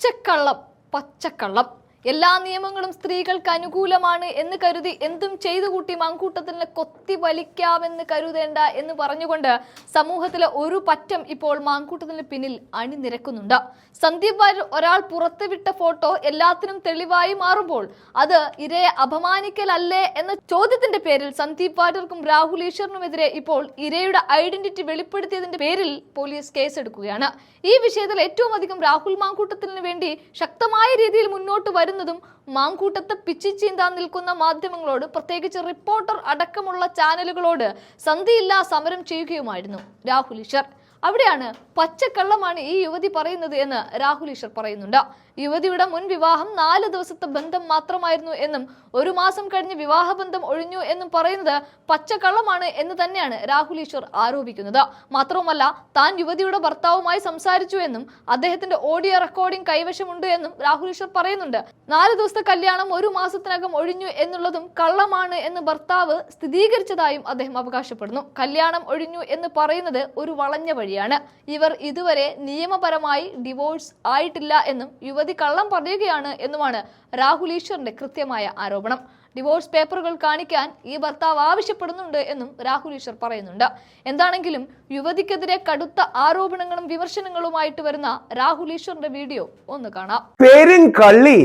പച്ചക്കള്ളം പച്ചക്കള്ളം. എല്ലാ നിയമങ്ങളും സ്ത്രീകൾക്ക് അനുകൂലമാണ് എന്ന് കരുതി എന്തും ചെയ്തു കൂട്ടി മങ്കൂട്ടത്തിന് കൊത്തി വലിക്കാമെന്ന് കരുതേണ്ട എന്ന് പറഞ്ഞുകൊണ്ട് സമൂഹത്തിലെ ഒരു പറ്റം ഇപ്പോൾ മാങ്കൂട്ടത്തിന് പിന്നിൽ അണിനിരക്കുന്നുണ്ട്. സന്ദീപ് വാര്യർ ഒരാൾ പുറത്തുവിട്ട ഫോട്ടോ എല്ലാത്തിനും തെളിവായി മാറുമ്പോൾ അത് ഇരയെ അപമാനിക്കലല്ലേ എന്ന ചോദ്യത്തിന്റെ പേരിൽ സന്ദീപ് വാര്യർക്കും രാഹുൽ ഈശ്വറിനുമെതിരെ ഇപ്പോൾ ഇരയുടെ ഐഡന്റിറ്റി വെളിപ്പെടുത്തിയതിന്റെ പേരിൽ പോലീസ് കേസെടുക്കുകയാണ്. ഈ വിഷയത്തിൽ ഏറ്റവും അധികം രാഹുൽ മാങ്കൂട്ടത്തിന് വേണ്ടി ശക്തമായ രീതിയിൽ മുന്നോട്ട് വരുന്നതും മാങ്കൂട്ടത്തെ പിച്ചി ചീന്താൻ നിൽക്കുന്ന മാധ്യമങ്ങളോട് പ്രത്യേകിച്ച് റിപ്പോർട്ടർ അടക്കമുള്ള ചാനലുകളോട് സന്ധിയില്ലാ സമരം ചെയ്യുകയുമായിരുന്നു രാഹുൽ ഈശ്വർ. അവിടെയാണ് പച്ചക്കള്ളമാണ് ഈ യുവതി പറയുന്നത് എന്ന് രാഹുൽ ഈശ്വർ പറയുന്നുണ്ട്. യുവതിയുടെ മുൻ വിവാഹം നാല് ദിവസത്തെ ബന്ധം മാത്രമായിരുന്നു എന്നും ഒരു മാസം കഴിഞ്ഞ് വിവാഹബന്ധം ഒഴിഞ്ഞു എന്നും പറയുന്നത് പച്ചക്കള്ളമാണ് എന്ന് തന്നെയാണ് രാഹുൽ ഈശ്വർ ആരോപിക്കുന്നത്. മാത്രവുമല്ല താൻ യുവതിയുടെ ഭർത്താവുമായി സംസാരിച്ചു എന്നും അദ്ദേഹത്തിന്റെ ഓഡിയോ റെക്കോർഡിംഗ് കൈവശമുണ്ട് എന്നും രാഹുൽ ഈശ്വർ പറയുന്നുണ്ട്. നാല് ദിവസത്തെ കല്യാണം ഒരു മാസത്തിനകം ഒഴിഞ്ഞു എന്നുള്ളതും കള്ളമാണ് എന്ന് ഭർത്താവ് സ്ഥിരീകരിച്ചതായും അദ്ദേഹം അവകാശപ്പെടുന്നു. കല്യാണം ഒഴിഞ്ഞു എന്ന് പറയുന്നത് ഒരു വളഞ്ഞ വഴിയാണ്. ഇവർ ഇതുവരെ നിയമപരമായി ഡിവോഴ്സ് ആയിട്ടില്ല എന്നും യുവതി കള്ളം പറയുകയാണ് എന്നുമാണ് രാഹുൽ ഈശ്വറിന്റെ കൃത്യമായ ആരോപണം. ഡിവോഴ്സ് പേപ്പറുകൾ കാണിക്കാൻ ഈ ഭർത്താവ് ആവശ്യപ്പെടുന്നുണ്ട് എന്നും രാഹുൽ ഈശ്വർ പറയുന്നുണ്ട്. എന്താണെങ്കിലും യുവതിക്കെതിരെ കടുത്ത ആരോപണങ്ങളും വിമർശനങ്ങളുമായിട്ട് വരുന്ന രാഹുൽ ഈശ്വറിന്റെ വീഡിയോ ഒന്ന് കാണാം. പേരും കള്ളി.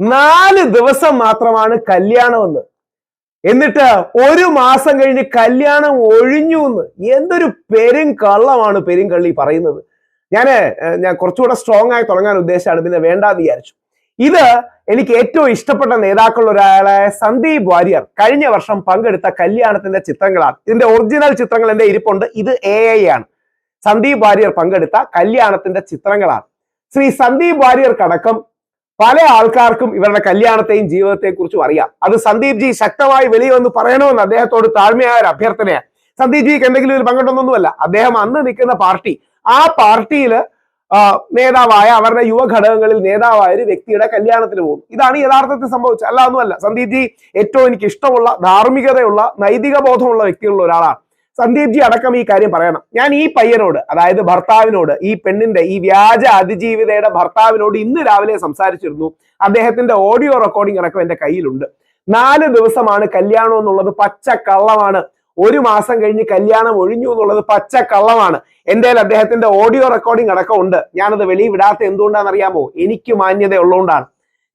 നാല് ദിവസം മാത്രമാണ് കല്യാണമെന്ന്. എന്നിട്ട് ഒരു മാസം കഴിഞ്ഞ് കല്യാണം ഒഴിഞ്ഞു എന്ന് എന്തൊരു പെരും കള്ളമാണ് പെരും കള്ളി പറയുന്നത്. ഏഹ്, ഞാൻ കുറച്ചുകൂടെ സ്ട്രോങ് ആയി തുടങ്ങാൻ ഉദ്ദേശിച്ചാണ് പിന്നെ വേണ്ടാന്ന് വിചാരിച്ചു. ഇത് എനിക്ക് ഏറ്റവും ഇഷ്ടപ്പെട്ട നേതാക്കളിൽ ഒരാളായ സന്ദീപ് വാര്യർ കഴിഞ്ഞ വർഷം പങ്കെടുത്ത കല്യാണത്തിന്റെ ചിത്രങ്ങളാണ്. ഇതിന്റെ ഒറിജിനൽ ചിത്രങ്ങൾ എന്റെ ഇരിപ്പുണ്ട്. ഇത് എ ഐ ആണ്. സന്ദീപ് വാര്യർ പങ്കെടുത്ത കല്യാണത്തിന്റെ ചിത്രങ്ങളാണ്. ശ്രീ സന്ദീപ് വാര്യർക്കടക്കം പല ആൾക്കാർക്കും ഇവരുടെ കല്യാണത്തെയും ജീവിതത്തെയും കുറിച്ചും അറിയാം. അത് സന്ദീപ് ജി ശക്തമായി വെളിയിൽ വന്ന് പറയണമെന്ന് അദ്ദേഹത്തോട് താഴ്മയായ ഒരു അഭ്യർത്ഥനയാണ്. സന്ദീപ് ജിക്ക് എന്തെങ്കിലും ഒരു പങ്കെടുത്തൊന്നുമല്ല അദ്ദേഹം അന്ന് നിൽക്കുന്ന പാർട്ടി ആ പാർട്ടിയിൽ നേതാവായ അവരുടെ യുവഘടകങ്ങളിൽ നേതാവായ ഒരു വ്യക്തിയുടെ കല്യാണത്തിന് പോകും. ഇതാണ് യഥാർത്ഥത്തിൽ സംഭവിച്ചത്. അല്ല ഒന്നുമല്ല. സന്ദീപ് ജി ഏറ്റവും എനിക്ക് ഇഷ്ടമുള്ള ധാർമ്മികതയുള്ള നൈതിക ബോധമുള്ള വ്യക്തികളുള്ള ഒരാളാണ്. സന്ദീപ് ജി അടക്കം ഈ കാര്യം പറയണം. ഞാൻ ഈ പയ്യനോട് അതായത് ഭർത്താവിനോട് ഈ പെണ്ണിന്റെ ഈ വ്യാജ അതിജീവിതയുടെ ഭർത്താവിനോട് ഇന്ന് രാവിലെ സംസാരിച്ചിരുന്നു. അദ്ദേഹത്തിന്റെ ഓഡിയോ റെക്കോർഡിംഗ് അടക്കം എന്റെ കയ്യിലുണ്ട്. നാല് ദിവസമാണ് കല്യാണം എന്നുള്ളത് പച്ച കള്ളമാണ്. ഒരു മാസം കഴിഞ്ഞ് കല്യാണം ഒഴിഞ്ഞു എന്നുള്ളത് പച്ച കള്ളമാണ് എന്റെ അദ്ദേഹത്തിന്റെ ഓഡിയോ റെക്കോർഡിംഗ് അടക്കം ഉണ്ട്. ഞാനത് വെളിയിൽ വിടാത്ത എന്തുകൊണ്ടാണെന്ന് അറിയാമോ എനിക്ക് മാന്യത ഉള്ളതുകൊണ്ടാണ്.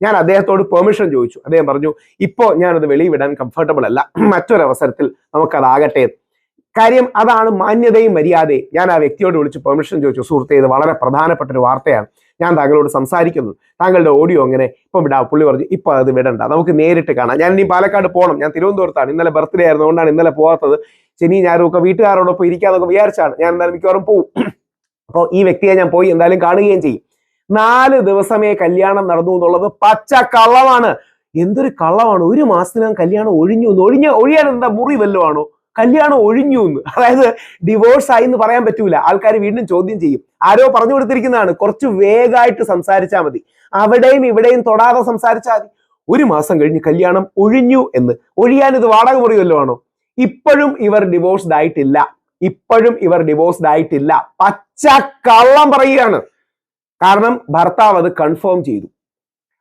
ഞാൻ അദ്ദേഹത്തോട് പെർമിഷൻ ചോദിച്ചു. അദ്ദേഹം പറഞ്ഞു ഇപ്പോ ഞാനത് വെളിയിൽ വിടാൻ കംഫർട്ടബിൾ അല്ല. മറ്റൊരവസരത്തിൽ നമുക്കതാകട്ടെ കാര്യം അതാണ് മാന്യതയും മര്യാദയും. ഞാൻ ആ വ്യക്തിയോട് വിളിച്ച് പെർമിഷൻ ചോദിച്ചു. സുഹൃത്തെ ഇത് വളരെ പ്രധാനപ്പെട്ട ഒരു വാർത്തയാണ്. ഞാൻ താങ്കളോട് സംസാരിക്കുന്നു. താങ്കളുടെ ഓഡിയോ അങ്ങനെ ഇപ്പം വിടാ പുള്ളി പറഞ്ഞു ഇപ്പൊ അത് വിടണ്ട. നമുക്ക് നേരിട്ട് കാണാം. ഞാൻ ഇനി പാലക്കാട് പോകണം ഞാൻ തിരുവനന്തപുരത്താണ്. ഇന്നലെ ബർത്ത്ഡേ ആയിരുന്നു. അതുകൊണ്ടാണ് ഇന്നലെ പോകാത്തത്. ശനി ഞാനൊക്കെ വീട്ടുകാരോടൊപ്പം ഇരിക്കാന്നൊക്കെ വിചാരിച്ചാണ്. ഞാൻ എന്തായാലും മിക്കവാറും പോവും. അപ്പോൾ ഈ വ്യക്തിയെ ഞാൻ പോയി എന്തായാലും കാണുകയും ചെയ്യും. നാല് ദിവസമേ കല്യാണം നടന്നു എന്നുള്ളത് പച്ച കള്ളമാണ്. എന്തൊരു കള്ളമാണ്? ഒരു മാസത്തിനകം കല്യാണം ഒഴിഞ്ഞു ഒഴിഞ്ഞ ഒഴിയാൻ എന്താ മുറി വല്ലതും ആണോ? കല്യാണം ഒഴിഞ്ഞു എന്ന്. അതായത് ഡിവോഴ്സ് ആയി എന്ന് പറയാൻ പറ്റൂല. ആൾക്കാർ വീണ്ടും ചോദ്യം ചെയ്യും. ആരോ പറഞ്ഞു കൊടുത്തിരിക്കുന്നതാണ്. കുറച്ച് വേഗമായിട്ട് സംസാരിച്ചാൽ മതി. അവിടെയും ഇവിടെയും തൊടാതെ സംസാരിച്ചാൽ മതി. ഒരു മാസം കഴിഞ്ഞ് കല്യാണം ഒഴിഞ്ഞു എന്ന്. ഒഴിയാൻ ഇത് വാടക മുറിയല്ലോ ആണോ? ഇപ്പോഴും ഇവർ ഡിവോഴ്സ്ഡ് ആയിട്ടില്ല. ഇപ്പോഴും ഇവർ ഡിവോഴ്സ്ഡ് ആയിട്ടില്ല. പച്ച കള്ളം പറയുകയാണ്. കാരണം ഭർത്താവ് അത് കൺഫേം ചെയ്തു.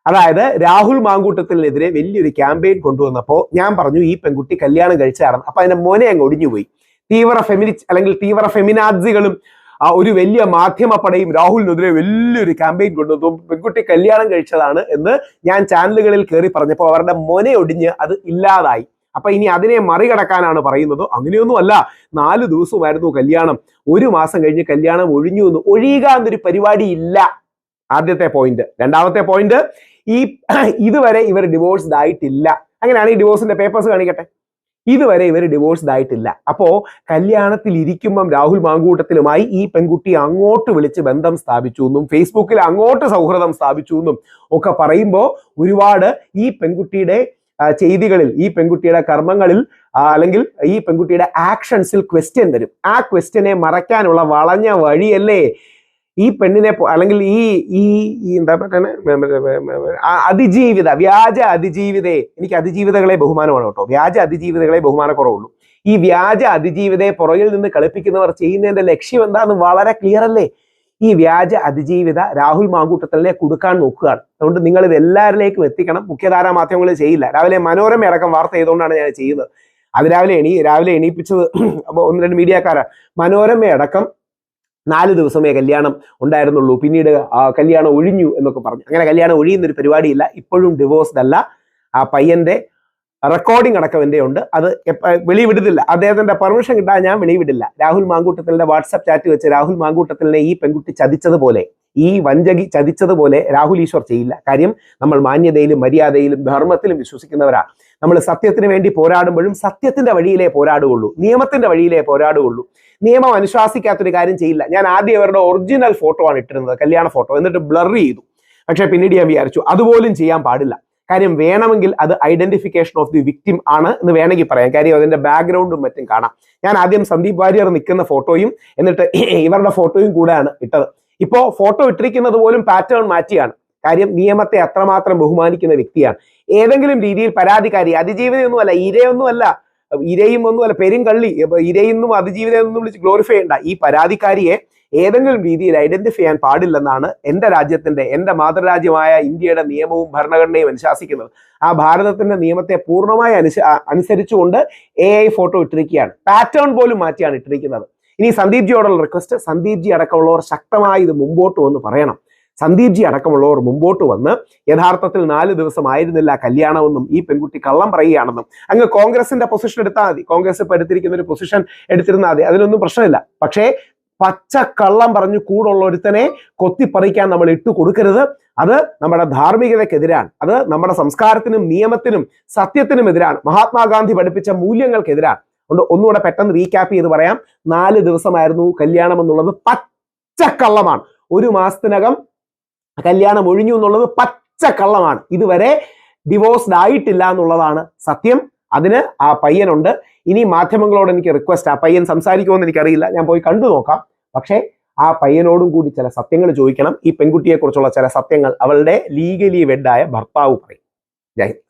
അതായത് രാഹുൽ മാങ്കൂട്ടത്തിനെതിരെ വലിയൊരു ക്യാമ്പയിൻ കൊണ്ടുവന്നപ്പോൾ ഞാൻ പറഞ്ഞു ഈ പെൺകുട്ടി കല്യാണം കഴിച്ചാണ് അപ്പൊ അതിന്റെ മോനെ അങ്ങ് ഒടിഞ്ഞുപോയി തീവ്ര ഫെമിനി അല്ലെങ്കിൽ തീവ്ര ഫെമിനാജികളും ഒരു വലിയ മാധ്യമപ്പടയും രാഹുലിനെതിരെ വലിയൊരു ക്യാമ്പയിൻ കൊണ്ടുവന്നു. പെൺകുട്ടി കല്യാണം കഴിച്ചതാണ് എന്ന് ഞാൻ ചാനലുകളിൽ കയറി പറഞ്ഞപ്പോൾ അവരുടെ മോനെ ഒടിഞ്ഞ് അത് ഇല്ലാതായി. അപ്പൊ ഇനി അതിനെ മറികടക്കാനാണ് പറയുന്നത്. അങ്ങനെയൊന്നും അല്ല. നാല് ദിവസമായിരുന്നു കല്യാണം. ഒരു മാസം കഴിഞ്ഞ് കല്യാണം ഒഴിഞ്ഞു എന്ന് ഒഴിയുക എന്നൊരു പരിപാടി ഇല്ല. ആദ്യത്തെ പോയിന്റ് രണ്ടാമത്തെ പോയിന്റ് ഈ ഇതുവരെ ഇവർ ഡിവോഴ്സ്ഡ് ആയിട്ടില്ല. അങ്ങനെയാണ് ഈ ഡിവോഴ്സിന്റെ പേപ്പേഴ്സ് കാണിക്കട്ടെ. ഇതുവരെ ഇവർ ഡിവോഴ്സ്ഡ് ആയിട്ടില്ല. അപ്പോ കല്യാണത്തിൽ ഇരിക്കുമ്പം രാഹുൽ മാങ്കൂട്ടത്തിലുമായി ഈ പെൺകുട്ടി അങ്ങോട്ട് വിളിച്ച് ബന്ധം സ്ഥാപിച്ചു എന്നും ഫേസ്ബുക്കിൽ അങ്ങോട്ട് സൗഹൃദം സ്ഥാപിച്ചു എന്നും ഒക്കെ പറയുമ്പോൾ ഒരുപാട് ഈ പെൺകുട്ടിയുടെ ചെയ്തികളിൽ ഈ പെൺകുട്ടിയുടെ കർമ്മങ്ങളിൽ അല്ലെങ്കിൽ ഈ പെൺകുട്ടിയുടെ ആക്ഷൻസിൽ ക്വസ്റ്റ്യൻ വരും. ആ ക്വസ്റ്റ്യനെ മറയ്ക്കാനുള്ള വളഞ്ഞ വഴിയല്ലേ ഈ പെണ്ണിനെ അല്ലെങ്കിൽ ഈ ഈ എന്താ പറയുക അതിജീവിത വ്യാജ അതിജീവിതയെ എനിക്ക് അതിജീവിതകളെ ബഹുമാനമാണ് കേട്ടോ. വ്യാജ അതിജീവിതകളെ ബഹുമാനക്കുറവുള്ളൂ. ഈ വ്യാജ അതിജീവിതയെ പുറകിൽ നിന്ന് കളിപ്പിക്കുന്നവർ ചെയ്യുന്നതിന്റെ ലക്ഷ്യം എന്താന്ന് വളരെ ക്ലിയർ അല്ലേ? ഈ വ്യാജ അതിജീവിത രാഹുൽ മാങ്കൂട്ടത്തലിനെ കൊടുക്കാൻ നോക്കുകയാണ്. അതുകൊണ്ട് നിങ്ങൾ ഇത് എല്ലാവരിലേക്കും എത്തിക്കണം. മുഖ്യധാരാ മാധ്യമങ്ങൾ ചെയ്യില്ല. രാവിലെ മനോരമ അടക്കം വാർത്ത ചെയ്തുകൊണ്ടാണ് ഞാൻ ചെയ്യുന്നത്. അത് രാവിലെ എണീ രാവിലെ എണീപ്പിച്ചത് അപ്പൊ ഒന്ന് രണ്ട് മീഡിയക്കാരാണ്. മനോരമ അടക്കം നാല് ദിവസമേ കല്യാണം ഉണ്ടായിരുന്നുള്ളൂ. പിന്നീട് കല്യാണം ഒഴിഞ്ഞു എന്നൊക്കെ പറഞ്ഞു. അങ്ങനെ കല്യാണം ഒഴിയുന്ന ഒരു പരിപാടിയില്ല. ഇപ്പോഴും ഡിവോഴ്സ്ഡ് അല്ല. ആ പയ്യന്റെ റെക്കോർഡിംഗ് അടക്കം എന്റെ ഉണ്ട്. അത് വെളിവിടുന്നില്ല അദ്ദേഹത്തിന്റെ പെർമിഷൻ കിട്ടാൻ ഞാൻ വെളിവിടില്ല രാഹുൽ മാങ്കൂട്ടത്തലിന്റെ വാട്സപ്പ് ചാറ്റ് വെച്ച് രാഹുൽ മാങ്കൂട്ടത്തിലിനെ ഈ പെൺകുട്ടി ചതിച്ചതുപോലെ ഈ വഞ്ചകി ചതിച്ചതുപോലെ രാഹുൽ ഈശ്വർ ചെയ്യില്ല. കാര്യം നമ്മൾ മാന്യതയിലും മര്യാദയിലും ധർമ്മത്തിലും വിശ്വസിക്കുന്നവരാണ് നമ്മൾ സത്യത്തിന് വേണ്ടി പോരാടുമ്പോഴും സത്യത്തിന്റെ വഴിയിലേ പോരാടുകയുള്ളൂ. നിയമത്തിന്റെ വഴിയിലേ പോരാടുകയുള്ളൂ. നിയമം അനുശാസിക്കാത്തൊരു കാര്യം ചെയ്യില്ല. ഞാൻ ആദ്യം അവരുടെ ഒറിജിനൽ ഫോട്ടോ ആണ് ഇട്ടിരുന്നത്. കല്യാണ ഫോട്ടോ എന്നിട്ട് ബ്ലർ ചെയ്തു. പക്ഷെ പിന്നീട് ഞാൻ വിചാരിച്ചു അതുപോലും ചെയ്യാൻ പാടില്ല. കാര്യം വേണമെങ്കിൽ അത് ഐഡന്റിഫിക്കേഷൻ ഓഫ് ദി വിക്ടിം ആണ് എന്ന് വേണമെങ്കിൽ പറയാം. കാര്യം അതിന്റെ ബാക്ക്ഗ്രൗണ്ടും മറ്റും കാണാം. ഞാൻ ആദ്യം സന്ദീപ് വാര്യർ നിൽക്കുന്ന ഫോട്ടോയും എന്നിട്ട് ഇവരുടെ ഫോട്ടോയും കൂടെയാണ് ഇട്ടത്. ഇപ്പോ ഫോട്ടോ ഇട്ടിരിക്കുന്നത് പോലും പാറ്റേൺ മാറ്റിയാണ്. കാര്യം നിയമത്തെ അത്രമാത്രം ബഹുമാനിക്കുന്ന വ്യക്തിയാണ്. ഏതെങ്കിലും രീതിയിൽ പരാതിക്കാരി അതിജീവിതയൊന്നുമല്ല ഇരയൊന്നുമല്ല ഇരയും ഒന്നുമല്ല പെരും കള്ളി ഇരയെന്നും അതിജീവിതയെന്നും വിളിച്ച് ഗ്ലോറിഫൈ ചെയ്യണ്ട. ഈ പരാതിക്കാരിയെ ഏതെങ്കിലും രീതിയിൽ ഐഡന്റിഫൈ ചെയ്യാൻ പാടില്ലെന്നാണ് എന്റെ രാജ്യത്തിന്റെ എന്റെ മാതൃരാജ്യമായ ഇന്ത്യയുടെ നിയമവും ഭരണഘടനയും അനുശാസിക്കുന്നത്. ആ ഭാരതത്തിന്റെ നിയമത്തെ പൂർണമായി അനുസ അനുസരിച്ചുകൊണ്ട് എ ഐ ഫോട്ടോ ഇട്ടിരിക്കുകയാണ്. പാറ്റേൺ പോലും മാറ്റിയാണ് ഇട്ടിരിക്കുന്നത്. ഇനി സന്ദീപ് ജിയോടുള്ള റിക്വസ്റ്റ് സന്ദീപ് ജി അടക്കമുള്ളവർ ശക്തമായി ഇത് മുമ്പോട്ട് വന്ന് പറയണം. സന്ദീപ് ജി അടക്കമുള്ളവർ മുമ്പോട്ട് വന്ന് യഥാർത്ഥത്തിൽ നാല് ദിവസം ആയിരുന്നില്ല കല്യാണമെന്നും ഈ പെൺകുട്ടി കള്ളം പറയുകയാണെന്നും. അങ്ങ് കോൺഗ്രസിന്റെ പൊസിഷൻ എടുത്താൽ മതി. കോൺഗ്രസ് ഇപ്പൊ എടുത്തിരിക്കുന്ന ഒരു പൊസിഷൻ എടുത്തിരുന്നാൽ മതി. അതിനൊന്നും പ്രശ്നമില്ല. പക്ഷേ പച്ച കള്ളം പറഞ്ഞു കൂടുള്ള ഒരുത്തനെ കൊത്തിപ്പറിക്കാൻ നമ്മൾ ഇട്ടു കൊടുക്കരുത്. അത് നമ്മുടെ ധാർമ്മികതയ്ക്കെതിരാണ്. അത് നമ്മുടെ സംസ്കാരത്തിനും നിയമത്തിനും സത്യത്തിനും എതിരാണ് മഹാത്മാഗാന്ധി പഠിപ്പിച്ച മൂല്യങ്ങൾക്കെതിരാണ്. അതുകൊണ്ട് ഒന്നുകൂടെ പെട്ടെന്ന് റീക്യാപ്പ് ചെയ്ത് പറയാം. നാല് ദിവസമായിരുന്നു കല്യാണം എന്നുള്ളത് പച്ചക്കള്ളമാണ്. ഒരു മാസത്തിനകം കല്യാണം ഒഴിഞ്ഞു എന്നുള്ളത് പച്ചക്കള്ളമാണ്. ഇതുവരെ ഡിവോഴ്സ്ഡ് ആയിട്ടില്ല എന്നുള്ളതാണ് സത്യം. അതിന് ആ പയ്യനുണ്ട്. ഇനി മാധ്യമങ്ങളോട് എനിക്ക് റിക്വസ്റ്റ് ആ പയ്യൻ സംസാരിക്കുമെന്ന് എനിക്കറിയില്ല. ഞാൻ പോയി കണ്ടു നോക്കാം. പക്ഷേ ആ പയ്യനോടും കൂടി ചില സത്യങ്ങൾ ചോദിക്കണം. ഈ പെൺകുട്ടിയെക്കുറിച്ചുള്ള ചില സത്യങ്ങൾ അവളുടെ ലീഗലി വെഡായ ഭർത്താവ് പറയും. ജയ്.